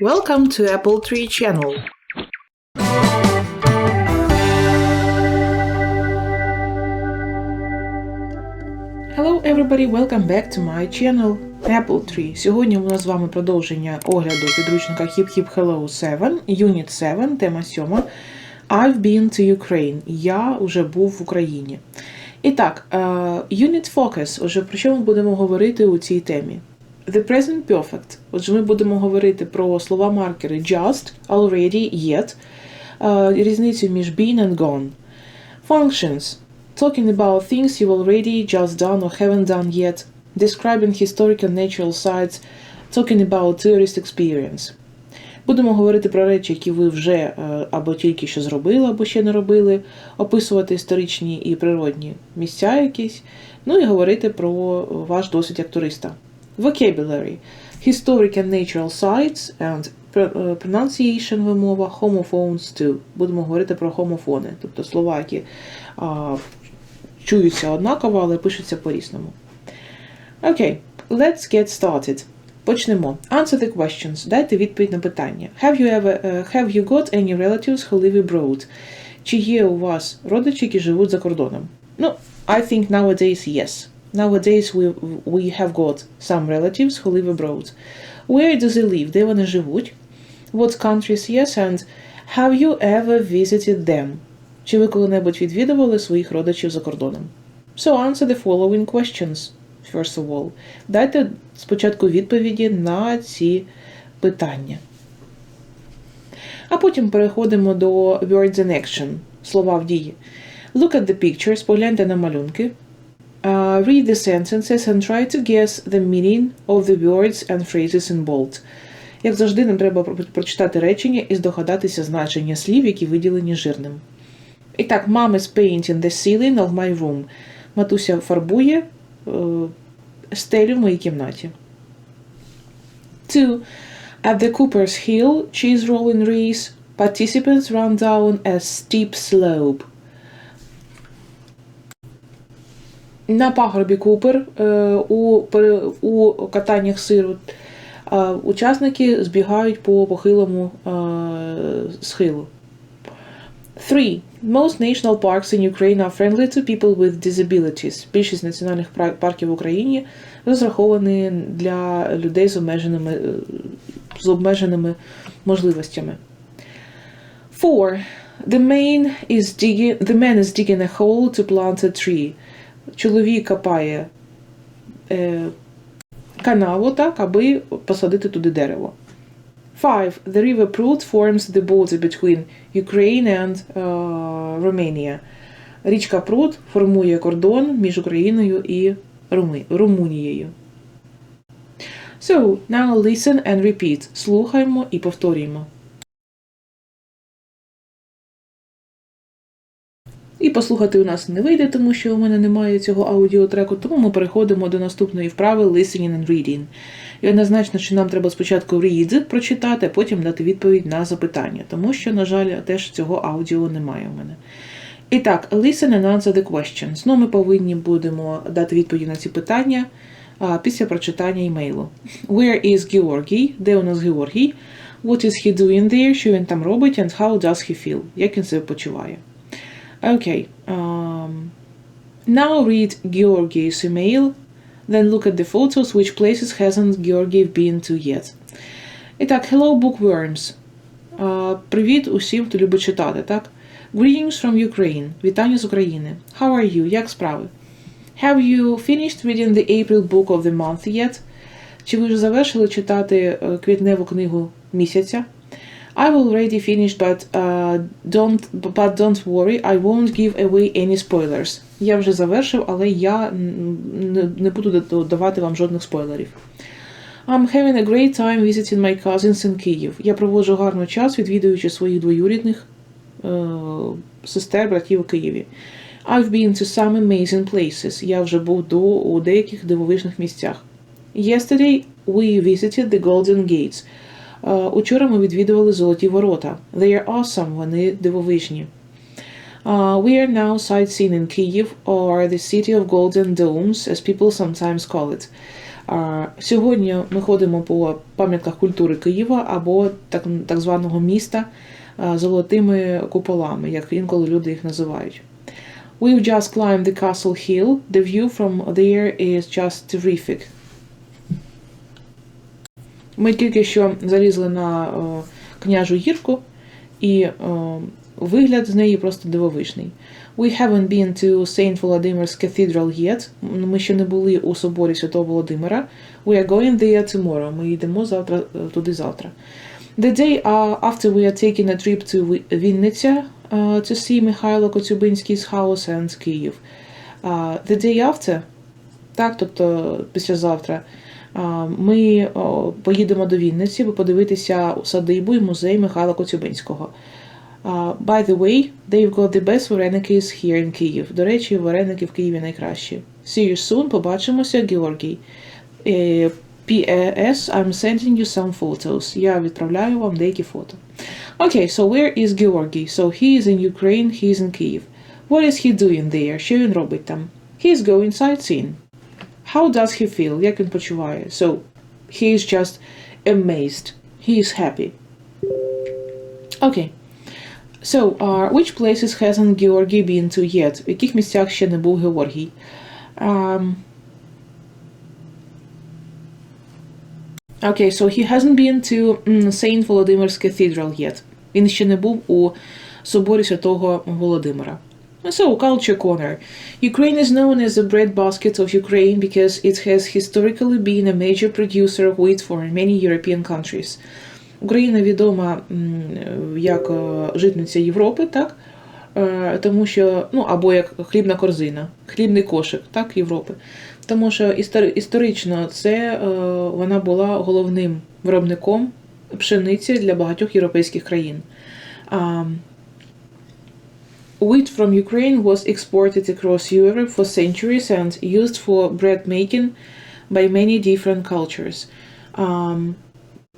Welcome to Apple Tree Channel. Hello everybody, welcome back to my channel Apple Tree. Сьогодні у нас з вами продовження огляду підручника Hip Hip Hello 7, Unit 7, тема 7. I've been to Ukraine. Я вже був в Україні. І так, е, Unit Focus. Отже, про що ми будемо говорити у цій темі? The present perfect. Отже, ми будемо говорити про слова маркери just, already, yet, е, різницю між been and gone. Functions. Talking about things you've already just done or haven't done yet. Describing historic natural sites. Talking about tourist experience. Будемо говорити про речі, які ви вже е, або тільки що зробили, або ще не робили, описувати історичні і природні місця якісь, ну і говорити про ваш досвід як туриста. Vocabulary. Historic and natural sites and е, pronunciation вимова, homophones too. Будемо говорити про хомофони, тобто слова, які а, чуються однаково, але пишуться по-різному. Окей, let's get started. Почнемо. Answer the questions. Дайте відповідь на питання. Have you ever uh, have you got any relatives who live abroad? Чи є у вас родичі, які живуть за кордоном? Ну, I think nowadays yes. Nowadays we, we have got some relatives who live abroad. Where do they live? Де вони живуть? What countries yes and have you ever visited them? Чи ви коли-небудь відвідували своїх родичів за кордоном? So answer the following questions. First of all. Дайте спочатку відповіді на ці питання. А потім переходимо до words in action. Слова в дії. Look at the pictures, погляньте на малюнки. Uh, read the sentences and try to guess the meaning of the words and phrases in bold. Як завжди, нам треба про- прочитати речення і здогадатися значення слів, які виділені жирним. І так, mom is painting the ceiling of my room. Матуся фарбує е, стелю в моїй кімнаті. 2. At the Cooper's Hill cheese rolling race, participants run down a steep slope. На пагорбі Купер е, у, у катаннях сиру учасники збігають по похилому е, схилу. 3. Most national parks in Ukraine are friendly to people with disabilities. Більшість національних парків в Україні розраховані для людей з обмеженими, з обмеженими можливостями. 4. The man is digging, the man is digging a hole to plant a tree. Чоловік копає е, канаву, так, аби посадити туди дерево. 5. The River Prut forms the border between Ukraine and uh, Romania. Річка Прут формує кордон між Україною і Румунією. So, now listen and repeat. Слухаємо і повторюємо. І послухати у нас не вийде, тому що у мене немає цього аудіотреку, тому ми переходимо до наступної вправи listening and reading. І однозначно, що нам треба спочатку read прочитати, а потім дати відповідь на запитання, тому що, на жаль, теж цього аудіо немає у мене. І так, listen and answer the questions. Ну, ми повинні будемо дати відповіді на ці питання після прочитання імейлу. Where is Georgi? Де у нас Георгій? What is he doing there? Що він там робить? And how does he feel? Як він себе почуває? Okay. Um, now read Georgie's email. Then look at the photos. Which places hasn't Georgie been to yet? І так, hello bookworms. Uh, привіт усім, хто любить читати, так? Greetings from Ukraine. Вітання з України. How are you? Як справи? Have you finished reading the April book of the month yet? Чи ви вже завершили читати е, квітневу книгу місяця? I've already finished, but uh, don't but don't worry, I won't give away any spoilers. Я вже завершив, але я не, буду давати вам жодних спойлерів. I'm having a great time visiting my cousins in Kyiv. Я проводжу гарний час, відвідуючи своїх двоюрідних е, сестер, братів у Києві. I've been to some amazing places. Я вже був до, у деяких дивовижних місцях. Yesterday we visited the Golden Gates. Е, Учора ми відвідували Золоті ворота. They are awesome, вони дивовижні. Uh, we are now sightseeing in Kyiv, or the city of golden domes, as people sometimes call it. А, Сьогодні ми ходимо по пам'ятках культури Києва або так, так званого міста а, золотими куполами, як інколи люди їх називають. We've just climbed the castle hill. The view from there is just terrific. Ми тільки що залізли на е, княжу гірку, і е, вигляд з неї просто дивовижний. We haven't been to St. Volodymyr's Cathedral yet. Ми ще не були у соборі Святого Володимира. We are going there tomorrow. Ми йдемо завтра е, туди завтра. The day after we are taking a trip to Vi- Vinnytsia uh, to see Kyiv. Uh, the day after, так, тобто ми поїдемо до Вінниці, аби подивитися садибу і музей Михайла Коцюбинського. А, By the way, they've got the best varenikis here in Kyiv. До речі, вареники в Києві найкращі. See you soon, побачимося, Георгій. Е, P.S. I'm sending you some photos. Я відправляю вам деякі фото. Okay, so where is Georgi? So he is in Ukraine, he is in Kyiv. What is he doing there? Що він робить там? He is going sightseeing. How does he feel? Як він почуває? So, he is just amazed. He is happy. Okay. So, uh, which places hasn't Georgi been to yet? В яких місцях ще не був Георгій? Um, okay, so he hasn't been to mm, St. Volodymyr's Cathedral yet. Він ще не був у соборі Святого Володимира. So, culture corner. Ukraine is known as the breadbasket of Ukraine because it has historically been a major producer of wheat for many European countries. Україна відома як е, житниця Європи, так? Е, Тому що, ну, або як хлібна корзина, хлібний кошик, так, Європи. Тому що історично це е, вона була головним виробником пшениці для багатьох європейських країн. Wheat from Ukraine was exported across Europe for centuries and used for bread making by many different cultures. Um,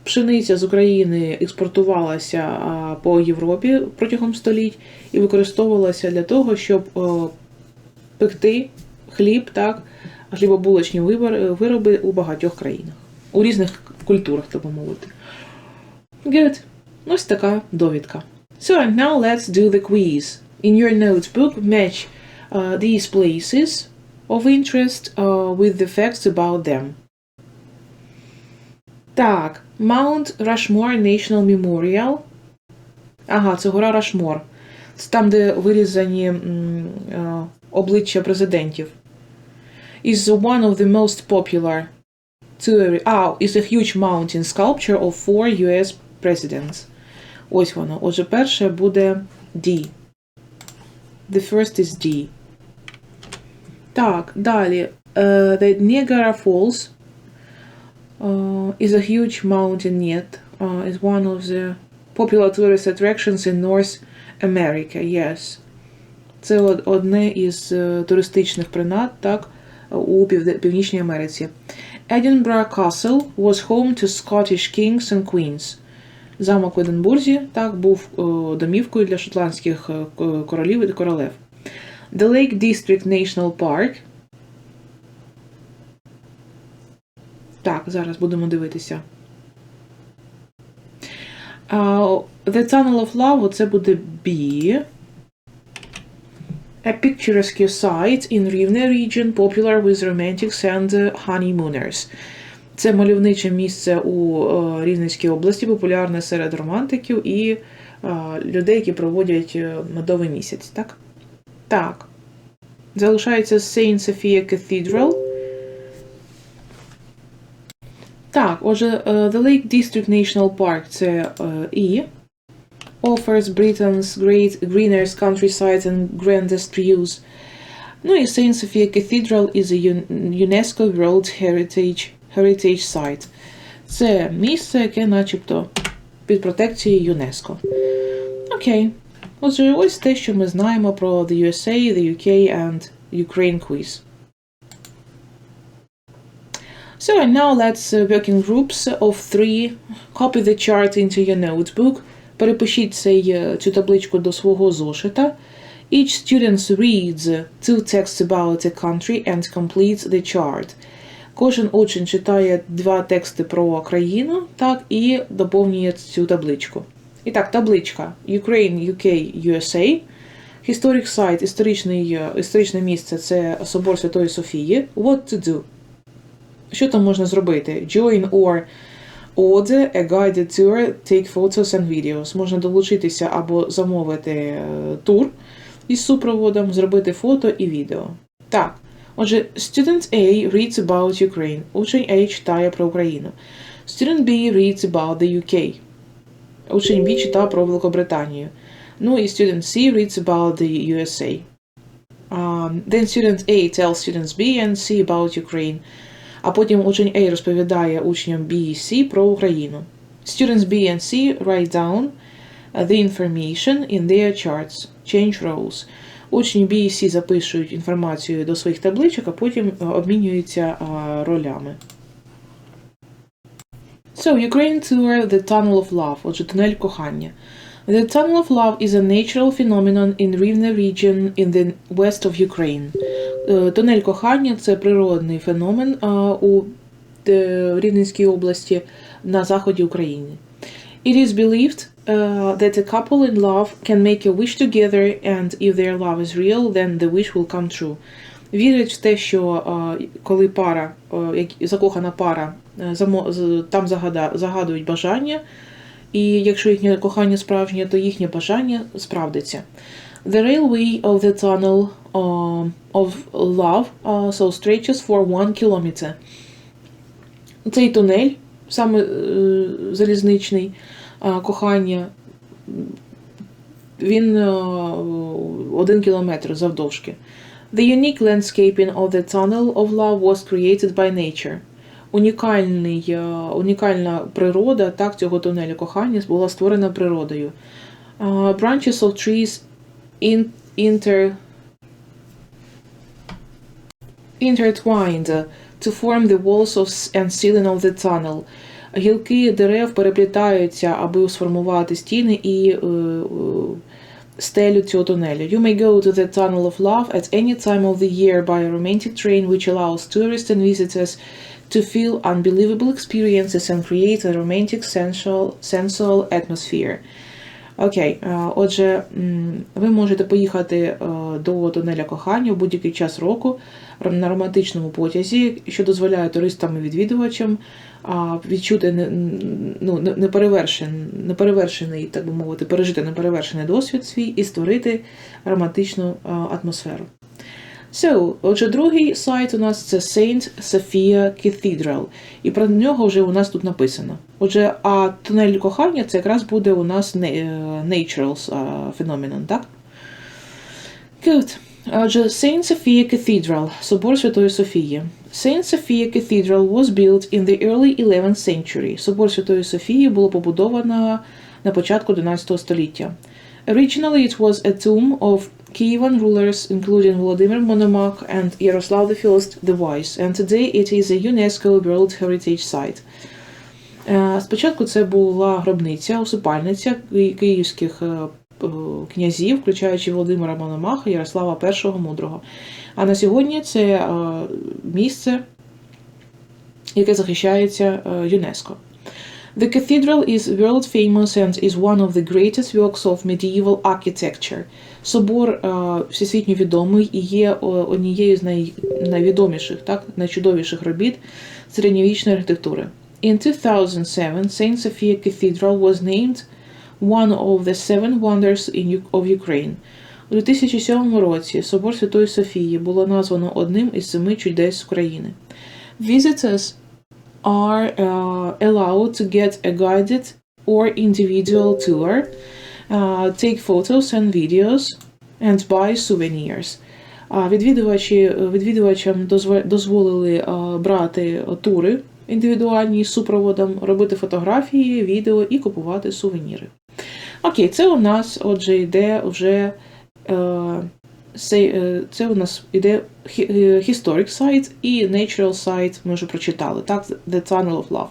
Пшениця з України експортувалася по Європі протягом століть і використовувалася для того, щоб пекти хліб, так, хлібобулочні вироби у багатьох країнах, у різних культурах, так би мовити. Good. Ось така довідка. So, and now let's do the quiz. In your notebook, match uh, these places of interest uh, with the facts about them. Так, Mount Rushmore National Memorial. Ага, це гора Рашмор. Це там, де вирізані м, е, обличчя президентів. Is one of the most popular tour... А, is a huge mountain sculpture of four US presidents. Ось воно. Отже, перше буде D. The first is D. Так, далі. Uh, the Niagara Falls uh, is a huge mountain yet. Uh, is one of the popular tourist attractions in North America. Yes. Це од- одне із е, туристичних принад, так, у Півде- Північній Америці. Edinburgh Castle was home to Scottish kings and queens. Замок в Единбурзі так був е, домівкою для шотландських е, королів і королев. The Lake District National Park. Так, зараз будемо дивитися. Uh, the Tunnel of Love це буде B. A picturesque site in Rivne region popular with romantics and uh, honeymooners. Це мальовниче місце у е, Рівненській області, популярне серед романтиків і е, людей, які проводять е, медовий місяць, так? Так. Залишається Saint Sophia Cathedral. Так, отже, е, The Lake District National Park це е, І. Offers Britain's great greenest countryside and grandest views. Ну і Saint Sophia Cathedral is a UNESCO World Heritage, Heritage Site. Це місце, яке начебто під протекцією ЮНЕСКО. Окей. Отже, ось те, що ми знаємо про the USA, the UK and Ukraine quiz. So and now let's uh, work in groups of three. Copy the chart into your notebook. Перепишіть цей, е, цю табличку до свого зошита. Each student reads two texts about a country and completes the chart. Кожен учень читає два тексти про країну, так, і доповнює цю табличку. І так, табличка Ukraine, UK, USA. Historic site, історичний, е, історичне місце це Собор Святої Софії. What to do? Що там можна зробити? Join or order a guided tour, take photos and videos. Можна долучитися або замовити е, тур із супроводом, зробити фото і відео. Так. Отже, student A reads about Ukraine. Учень A читає про Україну. Student B reads about the UK. Учень B читав про Великобританію. Ну і student C reads about the USA. Um, then student A tells students B and C about Ukraine. А потім учень A розповідає учням B і C про Україну. Students B and C write down the information in their charts. Change roles. Учні B і C запишуть інформацію до своїх табличок, а потім е, обмінюються ролями. So, Ukraine tour The Tunnel of Love, отже, тунель кохання. The Tunnel of Love is a natural phenomenon in Rivne region in the west of Ukraine. Е, Тунель кохання це природний феномен у е, Рівненській області на заході України. It is believed uh, that a couple in love can make a wish together, and if their love is real, then the wish will come true. Вірять в те, що е, коли пара, е, закохана пара, е, там загадують бажання, і якщо їхнє кохання справжнє, то їхнє бажання справдиться. The railway of the tunnel um, of love uh, so stretches for one kilometer. Цей тунель, саме е, залізничний, е, кохання, він е, один кілометр завдовжки. The unique landscaping of the tunnel of love was created by nature. Унікальний, е, унікальна природа так, цього тунелю кохання була створена природою. Е, Branches of trees in, inter, intertwined to form the walls of, and ceiling of the tunnel. Гілки дерев переплітаються, аби сформувати стіни і е, е, стелю цього тунелю. You may go to the tunnel of love at any time of the year by a romantic train which allows tourists and visitors to feel unbelievable experiences and create a romantic sensual, sensual atmosphere. Окей, е, отже, ви можете поїхати е, до тунеля кохання в будь-який час року на романтичному потязі, що дозволяє туристам і відвідувачам відчути ну, неперевершений, неперевершен, неперевершений, так би мовити, пережити неперевершений досвід свій і створити романтичну атмосферу. So, отже, другий сайт у нас це Saint Sophia Cathedral. І про нього вже у нас тут написано. Отже, а тунель кохання це якраз буде у нас е, natural phenomenon, так? Good. Отже, Saint Sophia Cathedral, собор Святої Софії. Saint Sophia Cathedral was built in the early 11th century. Собор Святої Софії було побудовано на початку 11 століття. Originally it was a tomb of Kievan rulers, including Volodymyr Monomakh and Yaroslav I the Wise, and today it is a UNESCO World Heritage Site. Е, Спочатку це була гробниця, усипальниця київських е, князів, включаючи Володимира Мономаха Ярослава І Мудрого. А на сьогодні це е, місце, яке захищається ЮНЕСКО. The cathedral is world famous and is one of the greatest works of medieval architecture. Собор е, всесвітньо відомий і є е, однією з най, найвідоміших, так, найчудовіших робіт середньовічної архітектури. In 2007, Saint Sophia Cathedral was named one of the seven wonders in, of Ukraine. У 2007 році Собор Святої Софії було названо одним із семи чудес України. Visitors are uh, allowed to get a guided or individual tour, uh, take photos and videos, and buy souvenirs. А відвідувачі, відвідувачам дозволили брати тури індивідуальні з супроводом, робити фотографії, відео і купувати сувеніри. Окей, це у нас отже йде вже е, це, е, це у нас іде хі- е, Historic Site і Natural Site, ми вже прочитали, так, The Tunnel of Love.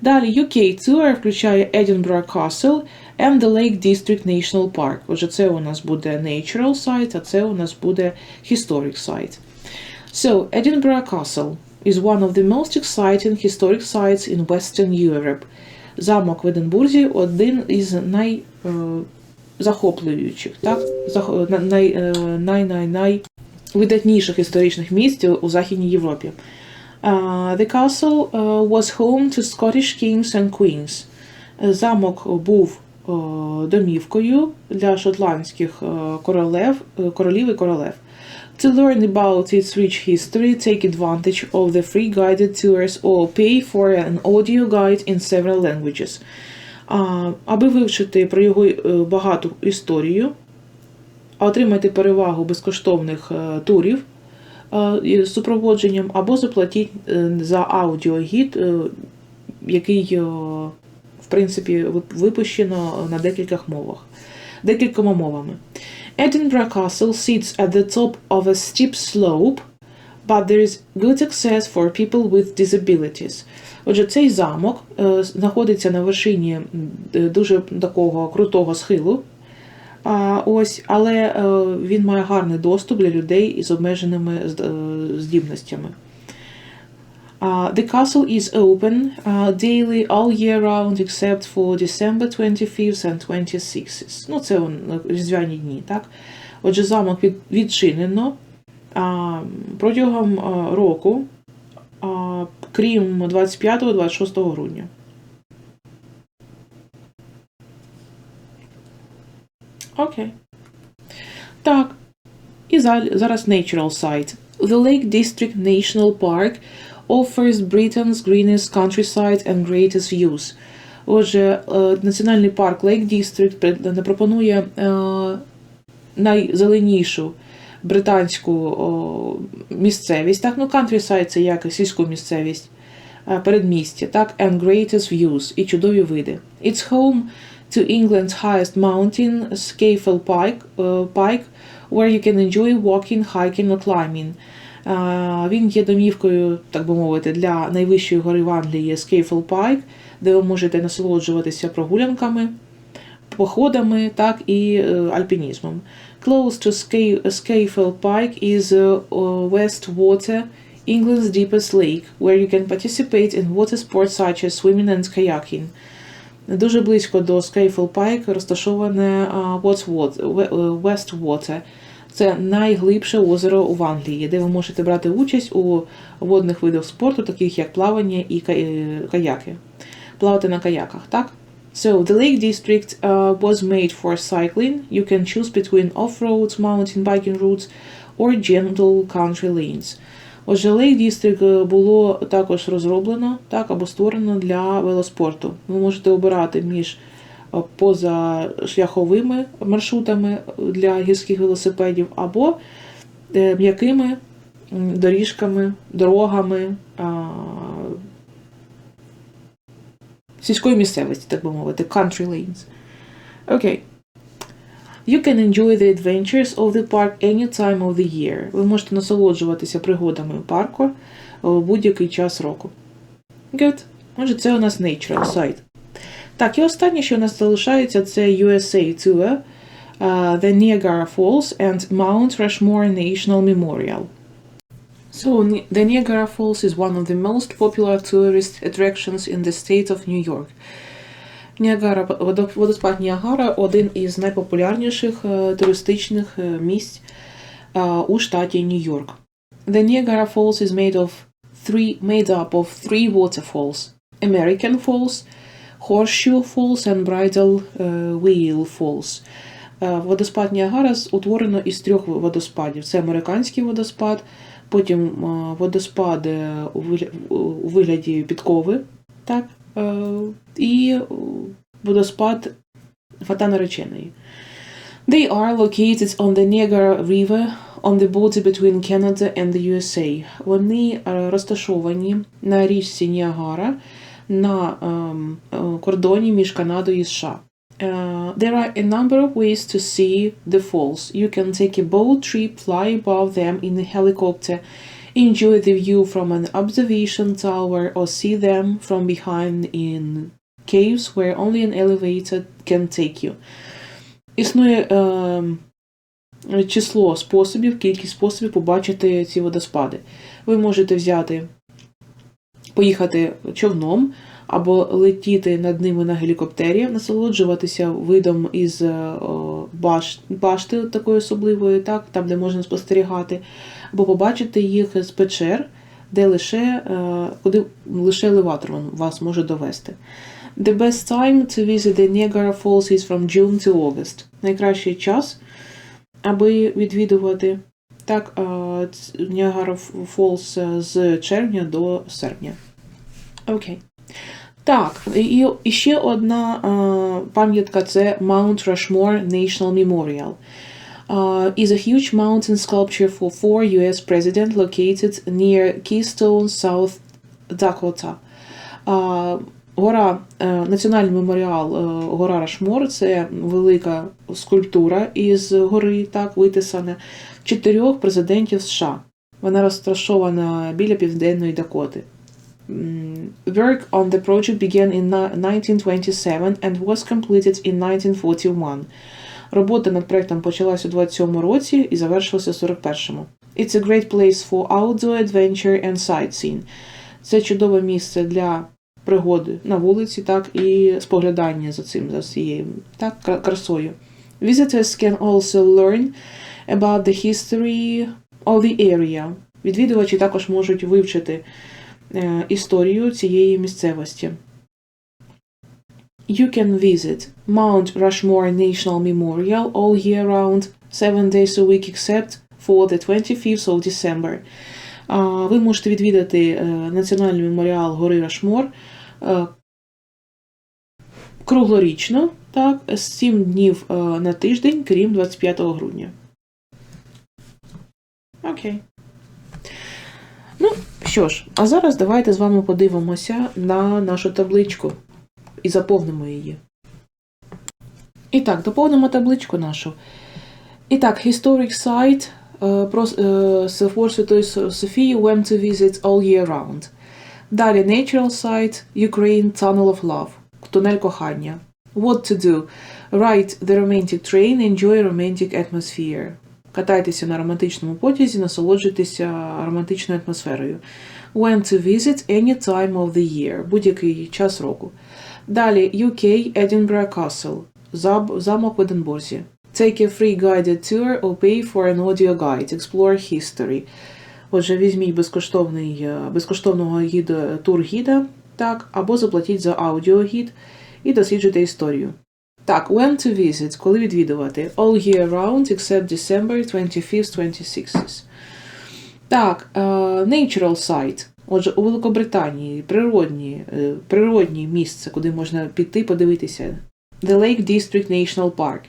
Далі UK Tour включає Edinburgh Castle and the Lake District National Park. Отже, це у нас буде Natural Site, а це у нас буде Historic Site. So, Edinburgh Castle. is one of the most exciting historic sites in Western Europe. Замок в Единбурзі один із найзахоплюючих, так? Зах- на- най, е, най, най, най видатніших історичних місць у Західній Європі. Uh, the castle uh, was home to Scottish kings and queens. Е, Замок був е, домівкою для шотландських е, королев, е, королів і королев. To learn about its rich history, take advantage of the free guided tours or pay for an audio guide in several languages. Аби вивчити про його е, багату історію, отримайте перевагу безкоштовних е, турів е, із супроводженням, або заплатіть за аудіогід, який, в принципі, випущено на декількох мовах, декількома мовами. Edinburgh Castle sits at the top of a steep slope, but there is good access for people with disabilities. Отже, цей замок е, знаходиться на вершині е, дуже такого крутого схилу. Ось, але е, він має гарний доступ для людей із обмеженими здібностями. The castle is open daily all year round except for December 25th and 26th. Ну, це різдвяні дні, так? Отже, замок відчинено протягом року, крім 25-26 грудня. Окей. Так. І зараз Natural Site. The Lake District National Park offers Britain's greenest countryside and greatest views. Отже, е, Національний парк Lake District пропонує е, найзеленішу британську о, місцевість. Так, ну, countryside – це як сільську місцевість, е, передмістя, так, and greatest views і чудові види. It's home to England's highest mountain, Scafell Pike, е, Pike, where you can enjoy walking, hiking or climbing. Е, Він є домівкою, так би мовити, для найвищої гори в Англії Scafell Pike, де ви можете насолоджуватися прогулянками, походами, так і е, альпінізмом. Close to Sca- Scafell Pike is uh, West Water, England's deepest lake, where you can participate in water sports such as swimming and kayaking. Дуже близько до Scafell Pike розташоване Ве- е. Це найглибше озеро в Англії, де ви можете брати участь у водних видах спорту, таких як плавання і е, каяки. Плавати на каяках, так? So the Lake District uh, was made for cycling. You can choose between off-road mountain biking routes or gentle country lanes. Отже, Lake District е, було також розроблено так, або створено для велоспорту. Ви можете обирати між е, позашляховими маршрутами для гірських велосипедів або е, м'якими доріжками, дорогами сільської місцевості, так би мовити, country lanes. Окей. You can enjoy the adventures of the park any time of the year. Ви можете насолоджуватися пригодами парку у будь-який час року. Good. Отже, це у нас Natural Site. Так, і останнє, що у нас залишається, це USA Tour, uh, The Niagara Falls and Mount Rushmore National Memorial. So, Ni- the Niagara Falls is one of the most popular tourist attractions in the state of New York. Ніагара, водо- водоспад Ніагара один із найпопулярніших е, туристичних е, місць е, у штаті Нью-Йорк. The Niagara Falls is made of three made up of three waterfalls: American Falls, Horseshoe Falls and Bridal е, Wheel Falls. Е, Водоспад Ніагара з- утворено із трьох водоспадів: це американський водоспад, Потім е, водоспад е, у вигляді, підкови, так, е, і водоспад Фата нареченої. They are located on the Niagara River on the border between Canada and the USA. Вони е, розташовані на річці Ніагара на ем, кордоні між Канадою і США. Uh, there are a number of ways to see the falls. You can take a boat trip, fly above them in a helicopter, enjoy the view from an observation tower, or see them from behind in caves where only an elevator can take you. Існує е, число способів, кількість способів побачити ці водоспади. Ви можете взяти поїхати човном або летіти над ними на гелікоптері, насолоджуватися видом із е, баш, башти такої особливої, так, там, де можна спостерігати, або побачити їх з печер, де лише, е, куди лише елеватор вас може довести. The best time to visit the Niagara Falls is from June to August. Найкращий час, аби відвідувати так, е, Niagara Falls з червня до серпня. Окей. Так, і, ще одна е, пам'ятка це Mount Rushmore National Memorial. Uh, is a huge mountain sculpture for four US presidents located near Keystone, South Dakota. Uh, гора, е, національний меморіал Гора Рашмор це велика скульптура із гори, так, витисана чотирьох президентів США. Вона розташована біля Південної Дакоти. Work on the project began in 1927 and was completed in 1941. Робота над проектом почалась у 27 році і завершилася у 41-му. It's a great place for outdoor adventure and sightseeing. Це чудове місце для пригоди на вулиці, так, і споглядання за цим, за цією так, красою. Visitors can also learn about the history of the area. Відвідувачі також можуть вивчити історію цієї місцевості. You can visit Mount Rushmore National Memorial all year round, seven days a week except for the 25th of December. Ви можете відвідати е, Національний меморіал гори Рашмор е, круглорічно, так, 7 днів е, на тиждень, крім 25 грудня. Окей. Ну, що ж, а зараз давайте з вами подивимося на нашу табличку і заповнимо її. І так, доповнимо табличку нашу. І так, historic site е, про е, Собор Святої Софії went to visit all year round. Далі natural site Ukraine Tunnel of Love. Тунель кохання. What to do? Ride the romantic train, enjoy romantic atmosphere. Катайтеся на романтичному потязі, насолоджуйтеся романтичною атмосферою. When to visit any time of the year. Будь-який час року. Далі UK Edinburgh Castle. Замок в Единбурзі. Take a free guided tour or pay for an audio guide. Explore history. Отже, візьміть безкоштовний, е, безкоштовного гіда, тур-гіда, так, або заплатіть за аудіогід і досліджуйте історію. Так, when to visit, коли відвідувати. All year round, except December 25th, 26th. Так, е, natural site. Отже, у Великобританії природні, е, природні місце, куди можна піти подивитися. The Lake District National Park.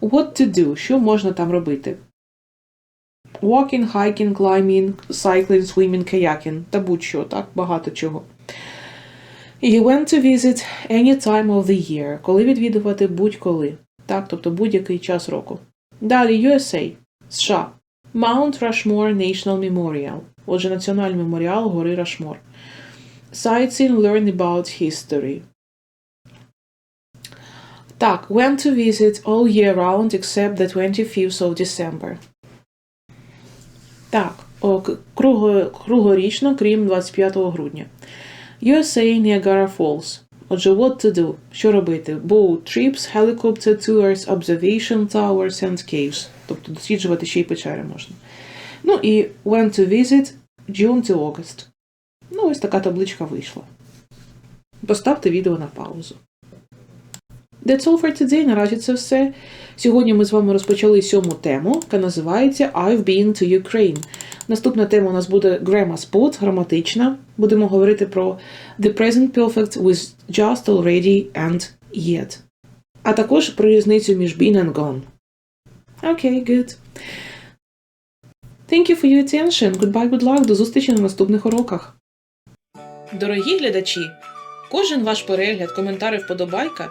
What to do? Що можна там робити? Walking, hiking, climbing, cycling, swimming, kayaking та будь-що, так, багато чого. You went to visit any time of the year, коли відвідувати будь-коли, так, тобто будь-який час року. Далі USA, США. Mount Rushmore National Memorial, отже, національний меморіал гори Рашмор. Sightseeing, learn about history. Так, went to visit all year round except the 25th of December. Так, круго, кругорічно, крім 25 грудня. USA Niagara Falls. Отже, what to do? Що робити? Boat trips, helicopter tours, observation towers and caves. Тобто досліджувати ще й печери можна. Ну і when to visit June to August. Ну, ось така табличка вийшла. Поставте відео на паузу. That's all for today. Наразі це все. Сьогодні ми з вами розпочали сьому тему, яка називається I've been to Ukraine. Наступна тема у нас буде grammar spot, граматична. Будемо говорити про the present perfect with just, already and yet. А також про різницю між been and gone. Окей, good. Thank you for your attention. Goodbye, good luck. До зустрічі на наступних уроках. Дорогі глядачі, кожен ваш перегляд, коментар і вподобайка